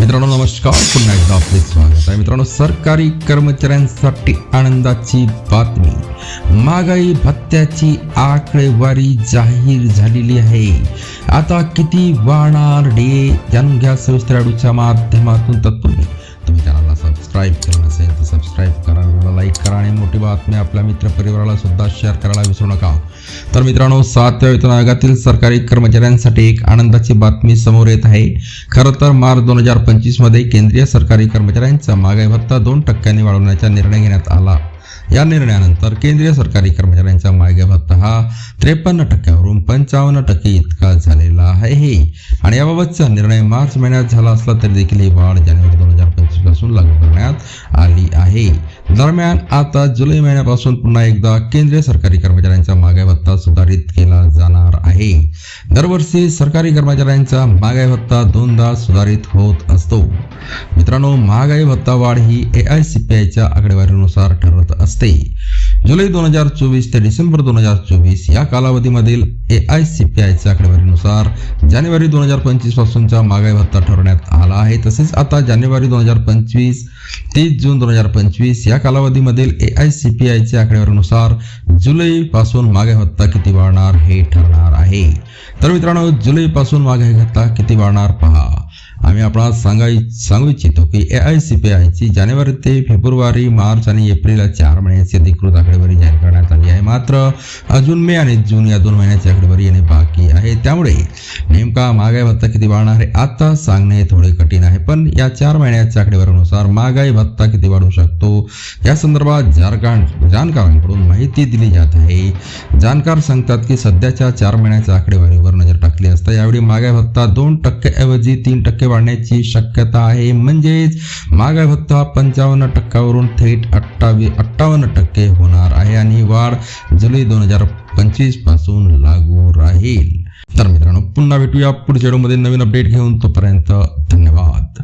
मित्रांनो नमस्कार. पुन्हा एकदा आपले स्वागत आहे. मित्रांनो सरकारी कर्मचाऱ्यांसाठी आनंदाची बातमी. महागाई भत्त्याची आकडेवारी जाहीर झालेली आहे. आता किती वाढणार डे? जाणून घ्या सविस्तर माध्यमातून तत्पूर्वी तुम्ही चॅनलला सबस्क्राईब केलं नसेल तर सबस्क्राईब करा आणि मोठी बातमी आपल्या मित्रपरिवाराला सुद्धा शेअर करायला विसरू नका. तर मित्रांनो सातव्या वेतन आयोगातील सरकारी कर्मचाऱ्यांसाठी एक आनंदाची बातमी समोर येत आहे. खरं तर मार्च दोन हजार पंचवीसमध्ये केंद्रीय सरकारी कर्मचाऱ्यांचा महागाई भत्ता दोन टक्क्यांनी वाढवण्याचा निर्णय घेण्यात आला. या निर्णयानंतर केंद्रीय सरकारी कर्मचाऱ्यांचा मागे भत्ता हा त्रेपन्न टक्क्यावरून पंचावन्न टक्के इतका झालेला आहे. आणि याबाबतचा निर्णय मार्च महिन्यात झाला असला तरी देखील ही वाढ जानेवारी दोन पासून लागू करण्यात आली आहे. दरम्यान आता जुलै महिन्यापासून पुन्हा एकदा केंद्रीय सरकारी कर्मचाऱ्यांचा महागाई भत्ता सुधारित केला जाणार आहे. दरवर्षी सरकारी कर्मचाऱ्यांचा महागाई भत्ता दोनदा सुधारित होत असतो. मित्रांनो महागाई भत्ता वाढ ही ए आय सी पी आयच्या आकडेवारीनुसार ठरत असते. जुलै दोन हजार चोवीस ते डिसेंबर दोन हजार चोवीस या कालावधीमधील ए आय सी पी आयच्या आकडेवारीनुसार जानेवारी दोन हजार पंचवीस पासूनचा महागाई भत्ता ठरवण्यात आला आहे. तसेच आता जानेवारी दोन हजार पंचवीस तीस जून दोन हजार पंचवीस या कालावधीमधील ए आय सी पी आयच्या आकडेवारीनुसार जुलैपासून महागाई भत्ता किती वाढणार हे ठरणार आहे. तर मित्रांनो जुलैपासून महागाई भत्ता किती वाढणार पहा. आम्ही आपणास सांगाय सांगू इच्छितो की ए आय सी पी आयची जानेवारी ते फेब्रुवारी मार्च आणि एप्रिल या चार महिन्याची अधिकृत आकडेवारी जाहीर करण्यात आली आहे. मात्र अजून मे आणि जून या दोन महिन्याची आकडेवारी येणे बाकी आहे. त्यामुळे नेमका महागाई भत्ता किती वाढणार आहे आता सांगणे थोडे कठीण आहे. पण या चार महिन्याच्या आकडेवारीनुसार महागाई भत्ता किती वाढू शकतो? या संदर्भात झारखंड जाणकारांकडून माहिती दिली जात आहे. जाणकार सांगतात की सध्याच्या चार महिन्याच्या आकडेवारीवर टाकली असता. यावेळी महागाई भत्ता दोन टक्क्याऐवजी तीन टक्के वाढण्याची शक्यता आहे. म्हणजेच महागाई भत्ता पंचावन्न टक्क्यावरून थेट अठ्ठावी अठ्ठावन्न टक्के होणार आहे आणि ही वाढ जुलै दोन हजार पंचवीसपासून लागू राहील. तर मित्रांनो पुन्हा भेटूया पुढच्या व्हिडिओमध्ये. नवीन अपडेट घेऊन तोपर्यंत धन्यवाद.